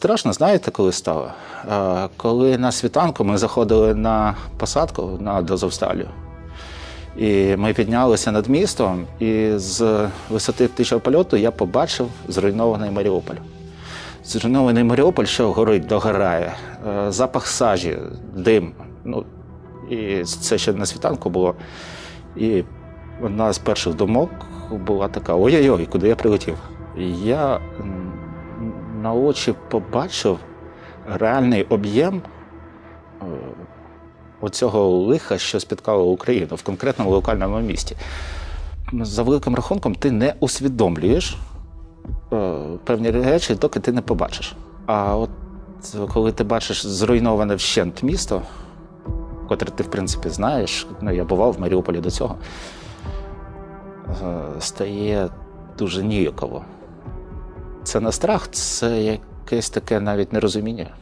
страшно, знаєте, коли стало? Коли на світанку ми заходили на посадку на Дозовсталю. І ми піднялися над містом, і з висоти птичого польоту я побачив зруйнований Маріуполь. Зруйнований Маріуполь, що горить, догорає, е, запах сажі, дим. Ну, і це ще на світанку було. І одна з перших думок була така: ой-ой-ой, куди я прилетів? Я на очі побачив реальний об'єм е, оцього лиха, що спіткало Україну в конкретному локальному місті. За великим рахунком, ти не усвідомлюєш е, певні речі, доки ти не побачиш. А от коли ти бачиш зруйноване вщент місто, котре ти, в принципі, знаєш, ну я бував в Маріуполі до цього, е, стає дуже ніяково. Це не страх, це якесь таке навіть нерозуміння.